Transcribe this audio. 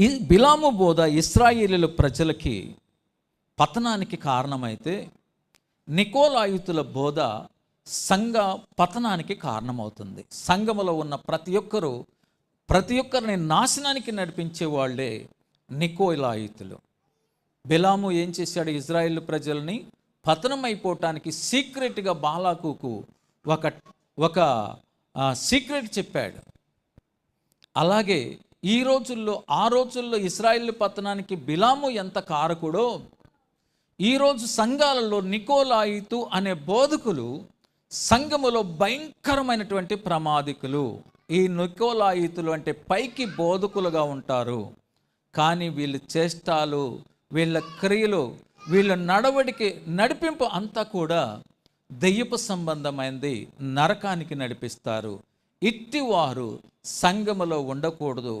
ఈ బిలాము బోధ ఇస్రాయేలీల ప్రజలకి పతనానికి కారణమైతే నికోలాయుతుల బోధ సంఘ పతనానికి కారణమవుతుంది. సంఘములో ఉన్న ప్రతి ఒక్కరూ ప్రతి ఒక్కరిని నాశనానికి నడిపించే వాళ్ళే నికోలాయుతులు. బిలాము ఏం చేశాడు ఇజ్రాయిల్ ప్రజల్ని? పతనం అయిపోవటానికి సీక్రెట్గా బాలాకుకు ఒక ఒక సీక్రెట్ చెప్పాడు. అలాగే ఈ రోజుల్లో ఆ రోజుల్లో ఇస్రాయిల్ పతనానికి బిలాము ఎంత కారకుడో ఈరోజు సంఘాలలో నికోలాయితు అనే బోధకులు సంఘములో భయంకరమైనటువంటి ప్రమాదికులు. ఈ నికోలాయితులు అంటే పైకి బోధకులుగా ఉంటారు. కానీ వీళ్ళ చేష్టాలు వీళ్ళ క్రియలు వీళ్ళ నడవడికి నడిపింపు అంతా కూడా దెయ్యపు సంబంధమైనది నరకానికి నడిపిస్తారు. ఇట్టివారు సంఘములో ఉండకూడదు.